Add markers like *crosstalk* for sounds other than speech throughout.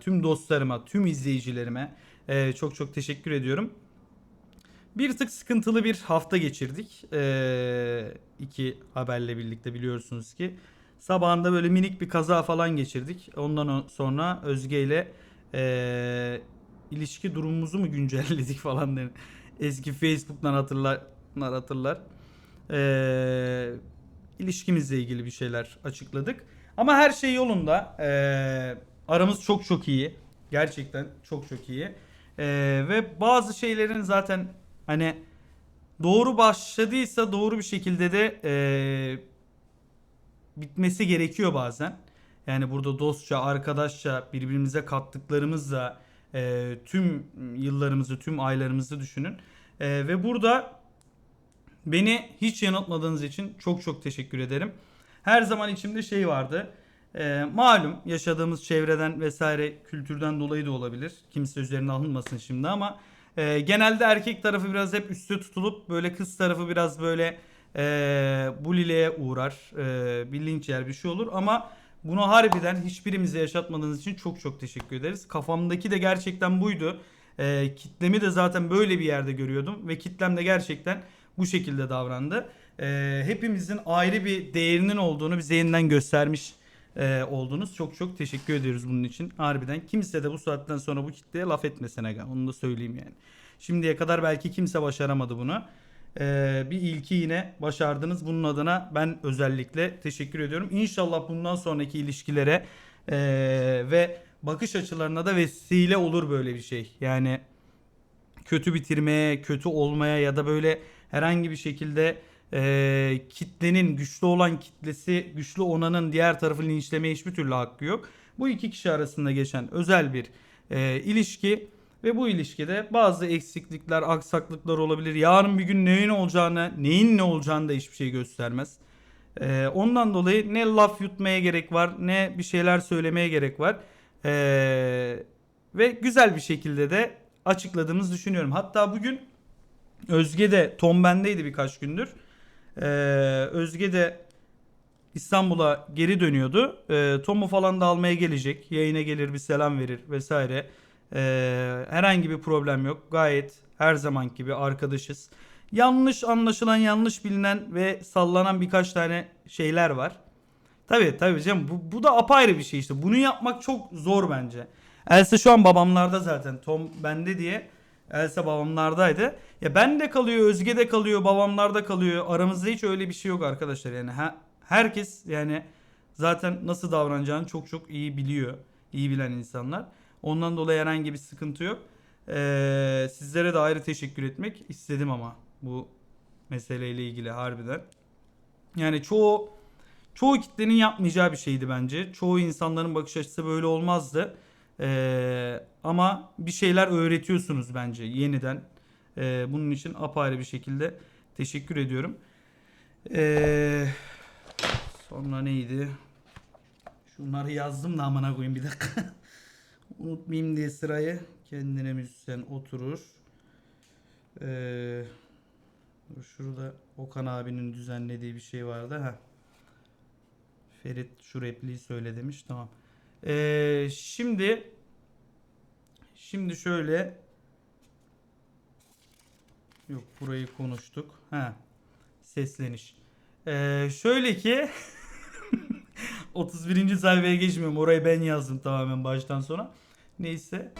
tüm dostlarıma, tüm izleyicilerime e, çok çok teşekkür ediyorum. Bir tık sıkıntılı bir hafta geçirdik. E, iki haberle birlikte biliyorsunuz ki. Sabahında böyle minik bir kaza falan geçirdik. Ondan sonra Özge ile e, ilişki durumumuzu mu *laughs* güncelledik falan. dedi. Eski Facebook'tan hatırlar, hatırlar. E, ilişkimizle ilgili bir şeyler açıkladık. Ama her şey yolunda. Ee, aramız çok çok iyi. Gerçekten çok çok iyi. Ee, ve bazı şeylerin zaten hani doğru başladıysa doğru bir şekilde de ee, bitmesi gerekiyor bazen. Yani burada dostça, arkadaşça, birbirimize kattıklarımızla ee, tüm yıllarımızı, tüm aylarımızı düşünün. Ee, ve burada Beni hiç yanıltmadığınız için çok çok teşekkür ederim. Her zaman içimde şey vardı. Ee, malum yaşadığımız çevreden vesaire kültürden dolayı da olabilir. Kimse üzerine alınmasın şimdi ama e, genelde erkek tarafı biraz hep üstte tutulup böyle kız tarafı biraz böyle e, buliliğe uğrar. E, bir linç yer bir şey olur ama bunu harbiden hiçbirimize yaşatmadığınız için çok çok teşekkür ederiz. Kafamdaki de gerçekten buydu. E, kitlemi de zaten böyle bir yerde görüyordum ve kitlem de gerçekten bu şekilde davrandı. Ee, hepimizin ayrı bir değerinin olduğunu bize yeniden göstermiş e, oldunuz. Çok çok teşekkür ediyoruz bunun için. Harbiden kimse de bu saatten sonra bu kitleye laf etmesin aga. Onu da söyleyeyim yani. Şimdiye kadar belki kimse başaramadı bunu. Ee, bir ilki yine başardınız. Bunun adına ben özellikle teşekkür ediyorum. İnşallah bundan sonraki ilişkilere e, ve bakış açılarına da vesile olur böyle bir şey. Yani kötü bitirmeye, kötü olmaya ya da böyle herhangi bir şekilde e, kitlenin güçlü olan kitlesi güçlü olanın diğer tarafı linçlemeye hiçbir türlü hakkı yok. Bu iki kişi arasında geçen özel bir e, ilişki ve bu ilişkide bazı eksiklikler, aksaklıklar olabilir. Yarın bir gün neyin olacağını, neyin ne olacağını da hiçbir şey göstermez. E, ondan dolayı ne laf yutmaya gerek var, ne bir şeyler söylemeye gerek var. E, ve güzel bir şekilde de açıkladığımızı düşünüyorum. Hatta bugün Özge de Tom bendeydi birkaç gündür. Ee, Özge de İstanbul'a geri dönüyordu. Ee, Tom'u falan da almaya gelecek. Yayına gelir bir selam verir vesaire. Ee, herhangi bir problem yok. Gayet her zaman gibi arkadaşız. Yanlış anlaşılan, yanlış bilinen ve sallanan birkaç tane şeyler var. Tabii tabii canım bu, bu da apayrı bir şey işte. Bunu yapmak çok zor bence. Elsa şu an babamlarda zaten. Tom bende diye. Elsa babamlardaydı. Ya ben de kalıyor, Özge de kalıyor, babamlarda kalıyor. Aramızda hiç öyle bir şey yok arkadaşlar. Yani ha- herkes yani zaten nasıl davranacağını çok çok iyi biliyor. İyi bilen insanlar. Ondan dolayı herhangi bir sıkıntı yok. Ee, sizlere de ayrı teşekkür etmek istedim ama bu meseleyle ilgili harbiden. Yani çoğu çoğu kitlenin yapmayacağı bir şeydi bence. Çoğu insanların bakış açısı böyle olmazdı. Ee, ama bir şeyler öğretiyorsunuz bence yeniden. Ee, bunun için apayrı bir şekilde teşekkür ediyorum. Ee, sonra neydi? Şunları yazdım da amına koyayım bir dakika. *laughs* Unutmayayım diye sırayı. Kendine müzisyen oturur. Ee, şurada Okan abinin düzenlediği bir şey vardı. ha. Ferit şu repliği söyle demiş. Tamam. Ee, şimdi şimdi şöyle yok burayı konuştuk. Ha. Sesleniş. Ee, şöyle ki *laughs* 31. sayfaya geçmiyorum. Orayı ben yazdım tamamen baştan sona. Neyse.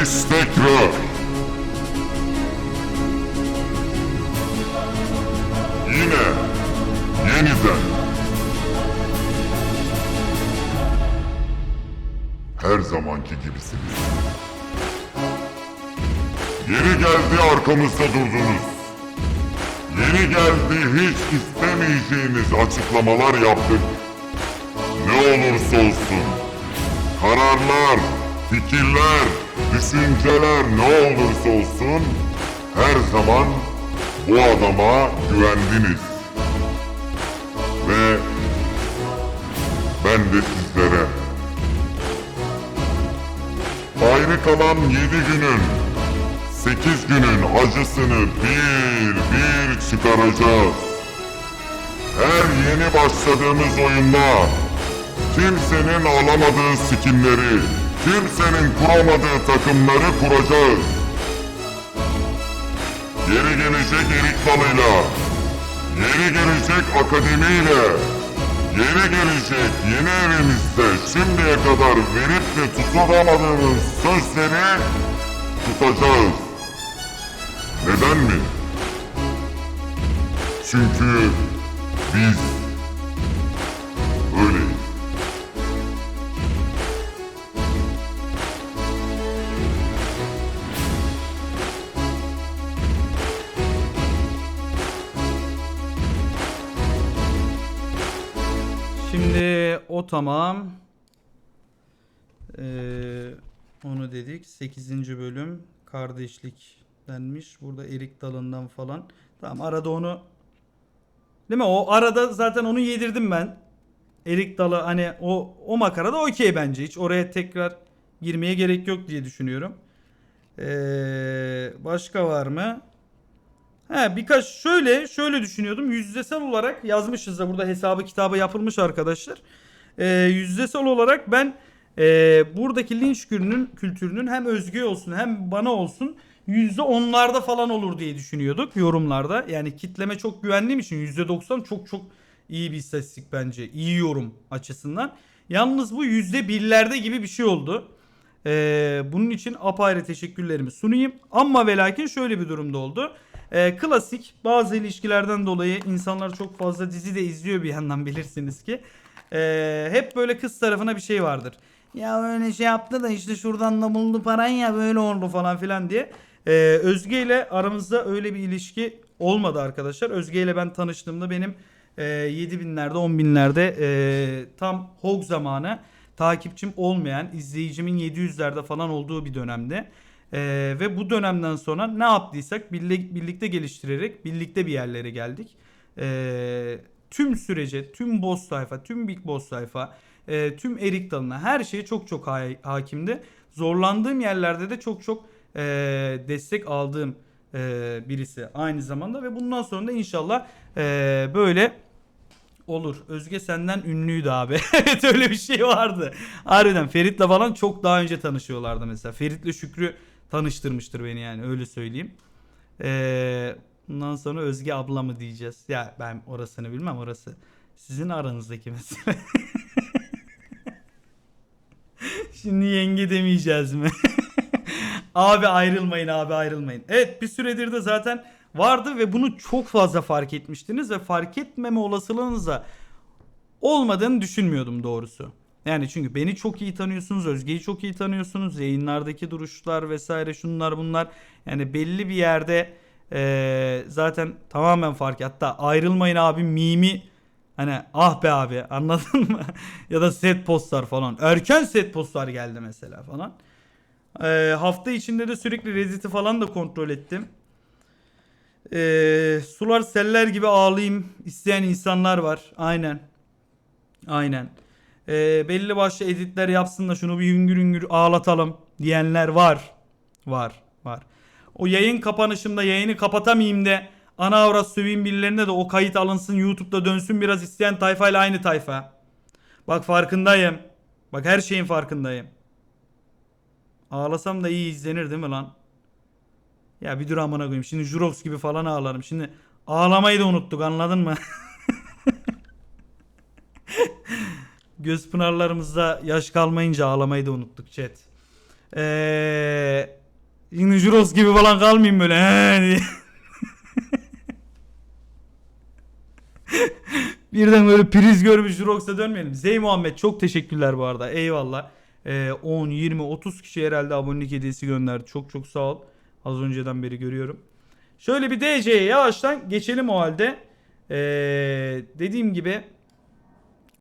Destekler. Yine, yeniden. Her zamanki gibisiniz. Yeri geldi arkamızda durdunuz. Yeni geldi hiç istemeyeceğiniz açıklamalar yaptık. Ne olursa olsun kararlar, fikirler, düşünceler ne olursa olsun her zaman bu adama güvendiniz. Ve ben de sizlere Ayrı kalan 7 günün, 8 günün acısını bir bir çıkaracağız. Her yeni başladığımız oyunda kimsenin alamadığı skinleri, kimsenin kuramadığı takımları kuracağız. Yeri gelecek erik dalıyla, yeri gelecek akademiyle, yeri gelecek yeni evimizde şimdiye kadar verip de tutamadığımız sözleri tutacağız. Neden mi? Çünkü biz öyleyiz. O tamam. Ee, onu dedik. 8. bölüm kardeşlik denmiş. Burada erik dalından falan. Tamam arada onu Değil mi? O arada zaten onu yedirdim ben. Erik dalı hani o o makarada okey bence. Hiç oraya tekrar girmeye gerek yok diye düşünüyorum. Ee, başka var mı? He birkaç şöyle şöyle düşünüyordum. Yüzdesel olarak yazmışız da burada hesabı kitabı yapılmış arkadaşlar. Ee, yüzdesel olarak ben e, buradaki linç kültürünün, kültürünün hem Özge olsun hem bana olsun yüzde onlarda falan olur diye düşünüyorduk yorumlarda. Yani kitleme çok güvendiğim için yüzde doksan çok çok iyi bir istatistik bence. İyi yorum açısından. Yalnız bu yüzde birlerde gibi bir şey oldu. Ee, bunun için apayrı teşekkürlerimi sunayım. Ama ve lakin şöyle bir durumda oldu. Ee, klasik bazı ilişkilerden dolayı insanlar çok fazla dizi de izliyor bir yandan bilirsiniz ki. Ee, hep böyle kız tarafına bir şey vardır. Ya öyle şey yaptı da işte şuradan da buldu paran ya böyle oldu falan filan diye. Ee, Özge ile aramızda öyle bir ilişki olmadı arkadaşlar. Özge ile ben tanıştığımda benim e, 7 binlerde 10 binlerde e, tam HOG zamanı takipçim olmayan izleyicimin 700'lerde falan olduğu bir dönemde. Ee, ve bu dönemden sonra ne yaptıysak birlik- birlikte geliştirerek birlikte bir yerlere geldik. Ee, tüm sürece, tüm boss sayfa, tüm big boss sayfa, e, tüm erik dalına her şeye çok çok ha- hakimdi. Zorlandığım yerlerde de çok çok e, destek aldığım e, birisi aynı zamanda ve bundan sonra da inşallah e, böyle Olur. Özge senden ünlüydü abi. *laughs* evet öyle bir şey vardı. Harbiden Ferit'le falan çok daha önce tanışıyorlardı mesela. Ferit'le Şükrü tanıştırmıştır beni yani öyle söyleyeyim. Ee, bundan sonra Özge abla mı diyeceğiz? Ya ben orasını bilmem orası. Sizin aranızdaki mesele. *laughs* Şimdi yenge demeyeceğiz mi? *laughs* abi ayrılmayın abi ayrılmayın. Evet bir süredir de zaten vardı ve bunu çok fazla fark etmiştiniz ve fark etmeme olasılığınız da olmadığını düşünmüyordum doğrusu. Yani çünkü beni çok iyi tanıyorsunuz, Özge'yi çok iyi tanıyorsunuz. Yayınlardaki duruşlar vesaire şunlar bunlar. Yani belli bir yerde eee, zaten tamamen fark. Hatta ayrılmayın abi mimi hani ah be abi *laughs* anladın mı? ya da set postlar falan. Erken set postlar geldi mesela falan. Eee, hafta içinde de sürekli Reddit'i falan da kontrol ettim. Eee, sular seller gibi ağlayayım isteyen insanlar var. Aynen. Aynen. Ee, belli başlı editler yapsın da şunu bir hüngür hüngür ağlatalım diyenler var. Var. Var. O yayın kapanışımda yayını kapatamayayım de ana avrat söveyim birilerine de o kayıt alınsın YouTube'da dönsün biraz isteyen tayfayla aynı tayfa. Bak farkındayım. Bak her şeyin farkındayım. Ağlasam da iyi izlenir değil mi lan? Ya bir dur amına koyayım. Şimdi Jurox gibi falan ağlarım. Şimdi ağlamayı da unuttuk anladın mı? *laughs* Göz pınarlarımızda yaş kalmayınca ağlamayı da unuttuk chat. Eee Şimdi Jurox gibi falan kalmayayım böyle. He. *laughs* Birden böyle priz görmüş Jurox'a dönmeyelim. Zey Muhammed çok teşekkürler bu arada. Eyvallah. Ee, 10, 20, 30 kişi herhalde abonelik hediyesi gönderdi. Çok çok sağ ol. Az önceden beri görüyorum. Şöyle bir DC'ye yavaştan geçelim o halde. Ee, dediğim gibi